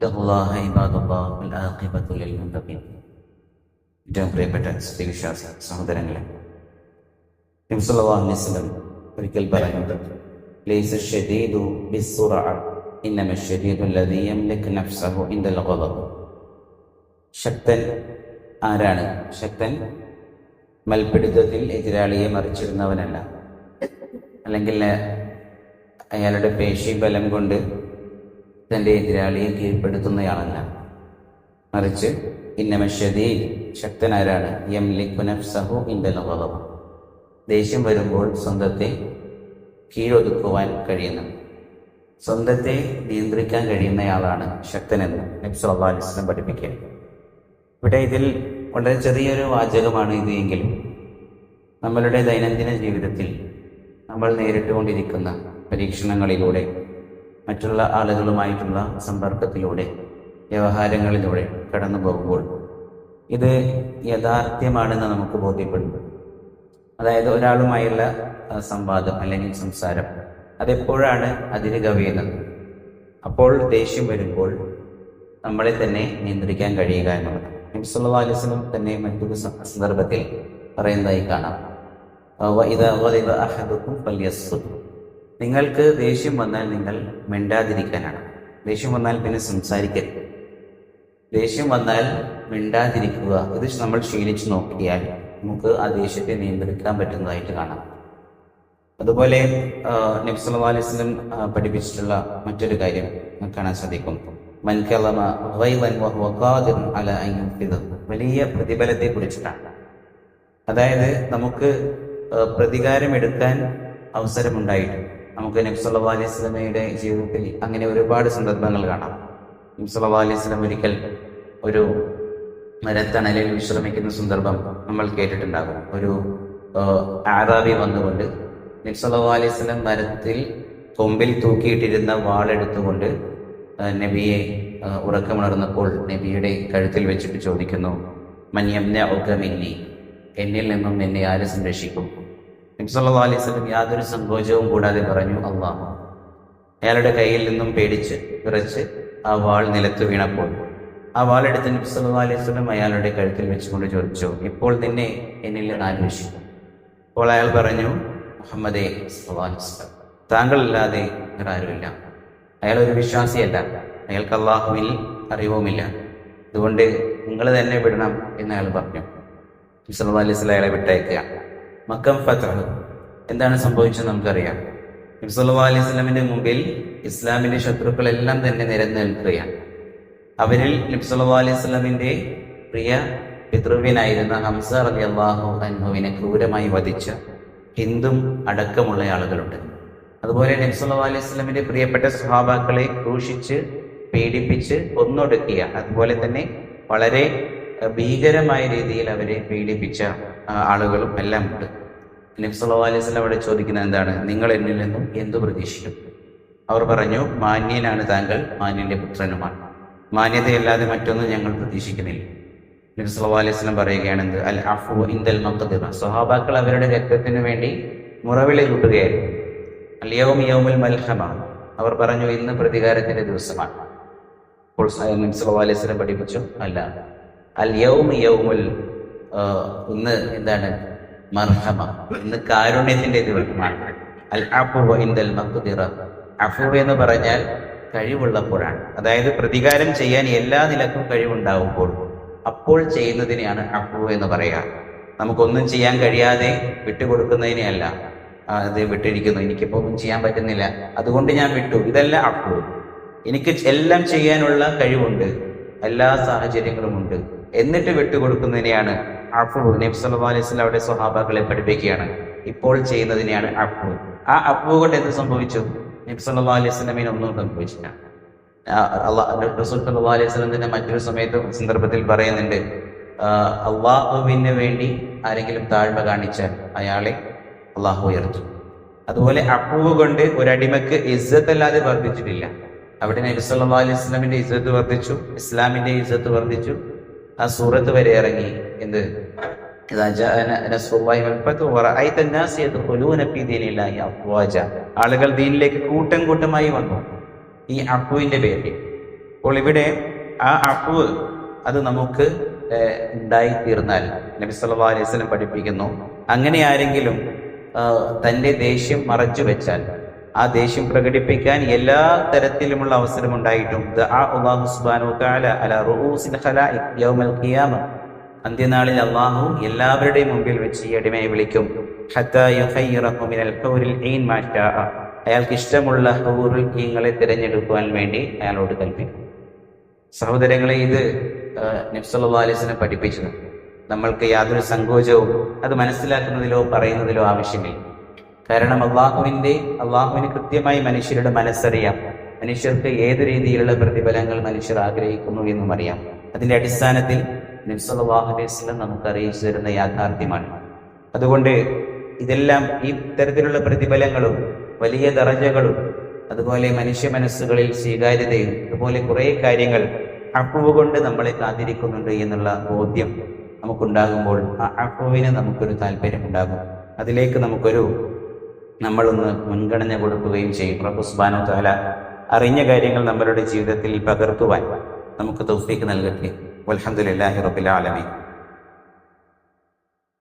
اتقوا الله عباد الله والعاقبة للمتقين ഏറ്റവും പ്രിയപ്പെട്ട സ്ഥിതിവിശ്വാസ സഹോദരങ്ങളെ നിംസലം ഒരിക്കൽ പറയുന്നത് ലൈസ ഷദീദു ബിസ്സുറഅ ഇന്നമ ഷദീദു അല്ലദീ യംലിക് നഫ്സഹു ഇൻദൽ ഗളബ് ശക്തൻ ആരാണ് ശക്തൻ മൽപിടുത്തത്തിൽ എതിരാളിയെ മറിച്ചിടുന്നവനല്ല അല്ലെങ്കിൽ അയാളുടെ പേശി ബലം കൊണ്ട് തന്റെ എതിരാളിയെ കീഴ്പ്പെടുത്തുന്നയാളല്ല. മറിച്ച് ഇന്നമഷദീ ശക്തനാരാണ്. എം ലിഖുനഫ്സഹു സഹു ഗളബ് ദേഷ്യം വരുമ്പോൾ സ്വന്തത്തെ കീഴൊതുക്കുവാൻ കഴിയുന്നു. സ്വന്തത്തെ നിയന്ത്രിക്കാൻ കഴിയുന്നയാളാണ് ശക്തനെന്ന് നബി സല്ലല്ലാഹു അലൈഹി വസല്ലം പഠിപ്പിക്കുക ഇവിടെ ഇതിൽ വളരെ ചെറിയൊരു വാചകമാണ് ഇത് എങ്കിലും നമ്മളുടെ ദൈനംദിന ജീവിതത്തിൽ നമ്മൾ നേരിട്ടുകൊണ്ടിരിക്കുന്ന പരീക്ഷണങ്ങളിലൂടെ മറ്റുള്ള ആളുകളുമായിട്ടുള്ള സമ്പർക്കത്തിലൂടെ വ്യവഹാരങ്ങളിലൂടെ കടന്നു പോകുമ്പോൾ ഇത് യഥാർത്ഥ്യമാണെന്ന് നമുക്ക് ബോധ്യപ്പെടുന്നു. അതായത് ഒരാളുമായുള്ള സംവാദം അല്ലെങ്കിൽ സംസാരം അതെപ്പോഴാണ് അതിന് കവിയുന്നത് അപ്പോൾ ദേഷ്യം വരുമ്പോൾ നമ്മളെ തന്നെ നിയന്ത്രിക്കാൻ കഴിയുക എന്നുള്ളത്. നബിസ്വല്ലാ അലൈഹി വസല്ലം തന്നെ മറ്റൊരു സന്ദർഭത്തിൽ പറയുന്നതായി കാണാം. ഗളിബ അഹദുക്കും ഫല്യസ്കുത്. നിങ്ങൾക്ക് ദേഷ്യം വന്നാൽ നിങ്ങൾ മിണ്ടാതിരിക്കാനാണ്. ദേഷ്യം വന്നാൽ പിന്നെ സംസാരിക്കരുത്. ദേഷ്യം വന്നാൽ മിണ്ടാതിരിക്കുക. ഇത് നമ്മൾ ശീലിച്ചു നോക്കിയാൽ നമുക്ക് ആ ദേഷ്യത്തെ നിയന്ത്രിക്കാൻ പറ്റുന്നതായിട്ട് കാണാം. അതുപോലെ നബ്സല്ലാ അലൈഹി വസല്ലം പഠിപ്പിച്ചിട്ടുള്ള മറ്റൊരു കാര്യം കാണാൻ സാധിക്കും. വലിയ പ്രതിഫലത്തെ കുറിച്ചിട്ടാണ്. അതായത് നമുക്ക് പ്രതികാരം എടുക്കാൻ അവസരമുണ്ടായിട്ട് നമുക്ക് നബ്സല്ലാ അലൈഹി സ്വലമയുടെ ജീവിതത്തിൽ അങ്ങനെ ഒരുപാട് സന്ദർഭങ്ങൾ കാണാം. നബ്സല്ലാ അലൈഹി സ്വലം ഒരിക്കൽ ഒരു മരത്തണലിൽ വിശ്രമിക്കുന്ന സന്ദർഭം നമ്മൾ കേട്ടിട്ടുണ്ടാകും. ഒരു ആറാബി വന്നുകൊണ്ട് നബ്സല്ലാ അലൈഹി സ്വലം മരത്തിൽ കൊമ്പിൽ തൂക്കിയിട്ടിരുന്ന വാളെടുത്തുകൊണ്ട് നബിയെ ഉറക്കമുണർന്നപ്പോൾ നബിയുടെ കഴുത്തിൽ വെച്ചിട്ട് ചോദിക്കുന്നു മന്യംന ഒക്കമിന്നി എന്നിൽ നിന്നും എന്നെ ആര് സംരക്ഷിക്കും? നബ്സല്ലാ അലൈഹി യാതൊരു സങ്കോചവും കൂടാതെ പറഞ്ഞു അള്ളാഹ് അയാളുടെ കയ്യിൽ നിന്നും പേടിച്ച് വിറച്ച് ആ വാൾ നിലത്ത് വീണപ്പോൾ. ആ വാളെടുത്ത് നബ്സല്ലാ അലൈഹി സ്വലം അയാളുടെ കഴുത്തിൽ വെച്ചുകൊണ്ട് ചോദിച്ചു ഇപ്പോൾ നിന്നെ എന്നിൽ നിന്ന് അന്വേഷിക്കും അപ്പോൾ അയാൾ പറഞ്ഞു മുഹമ്മദേ വസല്ലം, താങ്കളല്ലാതെ ആരുമില്ല അയാൾ ഒരു വിശ്വാസിയല്ല. അയാൾക്ക് അള്ളാഹുവിൽ അറിവുമില്ല. അതുകൊണ്ട് നിങ്ങൾ തന്നെ വിടണം എന്ന് അയാൾ പറഞ്ഞു. നബ്സല്ലാ അലൈഹി സ്വലം അയാളെ വിട്ടയക്കുക. മക്കം ഫത്തഹ് എന്താണ് സംഭവിച്ചത് നമുക്കറിയാം. നബ്സല്ലാ അലൈഹി സ്വലമിന്റെ മുമ്പിൽ ഇസ്ലാമിന്റെ ശത്രുക്കളെല്ലാം തന്നെ നിരന്നു അവരിൽ നബ്സല്ലാ അലൈഹി സ്വലമിന്റെ പ്രിയ പിതൃവിനായിരുന്ന ഹംസ അലി അള്ളാഹു അൻഹുവിനെ ക്രൂരമായി വധിച്ച ഹിന്ദും അടക്കമുള്ള ആളുകളുണ്ട്. അതുപോലെ നബ്സല്ലാ അലൈഹി സ്വലമിന്റെ പ്രിയപ്പെട്ട സ്വഭാവാക്കളെ ക്രൂശിച്ച് പീഡിപ്പിച്ച് ഒന്നൊടുക്കിയ അതുപോലെ തന്നെ വളരെ ഭീകരമായ രീതിയിൽ അവരെ പീഡിപ്പിച്ച ആളുകളും എല്ലാം ഉണ്ട് നബി സല്ലല്ലാഹു അലൈഹി അവിടെ ചോദിക്കുന്നത് എന്താണ്? നിങ്ങൾ എന്നിൽ നിന്നും എന്തു പ്രതീക്ഷിക്കും? അവർ പറഞ്ഞു മാന്യനാണ് താങ്കൾ മാന്യന്റെ പുത്രനുമാണ്. മാന്യതയല്ലാതെ മറ്റൊന്നും ഞങ്ങൾ പ്രതീക്ഷിക്കുന്നില്ല. നബി സല്ലല്ലാഹു അലൈഹി പറയുകയാണെന്ത്? അൽ അഫു ഇന്ദൽ മഖദിറ സ്വഹാബാക്കൾ അവരുടെ രക്തത്തിന് വേണ്ടി മുറവിളി കൂട്ടുകയായിരുന്നു. അൽ യൗം യൗമുൽ മൽഹമ. അവർ പറഞ്ഞു ഇന്ന് പ്രതികാരത്തിന്റെ ദിവസമാണ്. അപ്പോൾ നബി സല്ലല്ലാഹു അലൈഹി പഠിപ്പിച്ചു അല്ല അൽ യൗമ യൗമുൽ ഒന്ന് എന്താണ്? മർഹമ. ഇന്ന് കാരുണ്യത്തിന്റെ ദിവസമാണ്. അൽ അഫു ഇന്ദൽ മഖ്ദിറ അഫു എന്ന് പറഞ്ഞാൽ കഴിവുള്ളപ്പോഴാണ്. അതായത് പ്രതികാരം ചെയ്യാൻ എല്ലാ നിലക്കും കഴിവുണ്ടാവുമ്പോൾ അപ്പോൾ ചെയ്യുന്നതിനെയാണ് അഫു എന്ന് പറയുക. നമുക്കൊന്നും ചെയ്യാൻ കഴിയാതെ വിട്ടുകൊടുക്കുന്നതിനെയല്ല അത് വിട്ടിരിക്കുന്നു. എനിക്കിപ്പോ ഒന്നും ചെയ്യാൻ പറ്റുന്നില്ല. അതുകൊണ്ട് ഞാൻ വിട്ടു. ഇതല്ല അഫു എനിക്ക് എല്ലാം ചെയ്യാനുള്ള കഴിവുണ്ട്. എല്ലാ സാഹചര്യങ്ങളും ഉണ്ട് എന്നിട്ട് വിട്ടുകൊടുക്കുന്നതിനെയാണ് അഫു. നബി സല്ലല്ലാഹു അലൈഹി വസല്ലം അവിടെ സ്വഹാബാക്കളെ പഠിപ്പിക്കുകയാണ്. ഇപ്പോൾ ചെയ്യുന്നതിനെയാണ് അഫു. ആ അഫു കൊണ്ട് എന്ത് സംഭവിച്ചു? നബി സല്ലല്ലാഹു അലൈഹി സ്വലമിന് ഒന്നും സംഭവിച്ചില്ല. റസൂൽ അലൈഹി സ്വലം തന്നെ മറ്റൊരു സമയത്ത് സന്ദർഭത്തിൽ പറയുന്നുണ്ട് അള്ളാഹുവിന് വേണ്ടി ആരെങ്കിലും താഴ്മ കാണിച്ചാൽ അയാളെ അള്ളാഹു ഉയർത്തും. അതുപോലെ അപ്പൂവ് കൊണ്ട് ഒരു ഒരടിമക്ക് ഇസ്സത്ത് അല്ലാതെ വർദ്ധിച്ചിട്ടില്ല. അവിടെ നബി സല്ലല്ലാഹു അലൈഹി സ്വലമിന്റെ ഇസ്സത്ത് വർദ്ധിച്ചു ഇസ്ലാമിന്റെ ഇസ്സത്ത് വർദ്ധിച്ചു ആ സൂറത്ത് വരെ ഇറങ്ങി. എന്ത്? ആളുകൾ ദീനിലേക്ക് കൂട്ടം കൂട്ടമായി വന്നു. ഈ അപ്പുവിന്റെ പേരിൽ. അപ്പോൾ ഇവിടെ ആ അപ്പുവ് അത് നമുക്ക് ഉണ്ടായി തീർന്നാൽ നബി സല്ലല്ലാഹു അലൈഹി വസല്ലം പഠിപ്പിക്കുന്നു. അങ്ങനെ ആരെങ്കിലും തന്റെ ദേഷ്യം മറച്ചു വെച്ചാൽ ആ ദേഷ്യം പ്രകടിപ്പിക്കാൻ എല്ലാ തരത്തിലുമുള്ള അവസരം ഉണ്ടായിട്ടും അലാ യൗമൽ ഖിയാമ. അന്ത്യനാളിൽ അള്ളാഹു എല്ലാവരുടെയും മുമ്പിൽ വെച്ച് ഈ അടിമയെ വിളിക്കും. അയാൾക്ക് ഇഷ്ടമുള്ള ഹൗറിൽ ഈങ്ങളെ തിരഞ്ഞെടുക്കുവാൻ വേണ്ടി അയാളോട് കൽപ്പിക്കും. സഹോദരങ്ങളെ ഇത് നബ്സല്ലാ അലൈസിനെ പഠിപ്പിച്ചത് നമ്മൾക്ക് യാതൊരു സങ്കോചവും അത് മനസ്സിലാക്കുന്നതിലോ പറയുന്നതിലോ ആവശ്യമില്ല. കാരണം അള്ളാഹുവിന്റെ അള്ളാഹുവിന് കൃത്യമായി മനുഷ്യരുടെ മനസ്സറിയാം. മനുഷ്യർക്ക് ഏത് രീതിയിലുള്ള പ്രതിഫലങ്ങൾ മനുഷ്യർ ആഗ്രഹിക്കുന്നു എന്നും അറിയാം. അതിന്റെ അടിസ്ഥാനത്തിൽ വസല്ലം നമുക്ക് അറിയിച്ചു തരുന്ന യാഥാർത്ഥ്യമാണ്. അതുകൊണ്ട് ഇതെല്ലാം ഈ തരത്തിലുള്ള പ്രതിഫലങ്ങളും വലിയ ദറജകളും അതുപോലെ മനുഷ്യ മനസ്സുകളിൽ സ്വീകാര്യതയും അതുപോലെ കുറേ കാര്യങ്ങൾ അഫുവ് നമ്മളെ കാത്തിരിക്കുന്നുണ്ട് എന്നുള്ള ബോധ്യം നമുക്കുണ്ടാകുമ്പോൾ ആ അഫുവിന് നമുക്കൊരു താല്പര്യം ഉണ്ടാകും അതിലേക്ക് നമുക്കൊരു നമ്മളൊന്ന് മുൻഗണന കൊടുക്കുകയും ചെയ്യും. പ്രഭു സുബാനോ തആല അറിഞ്ഞ കാര്യങ്ങൾ നമ്മളുടെ ജീവിതത്തിൽ പകർത്തുവാൻ നമുക്ക് തൗഫീക്ക് നൽകട്ടെ. വൽഹംദുലില്ലാഹി റബ്ബിൽ ആലമീൻ.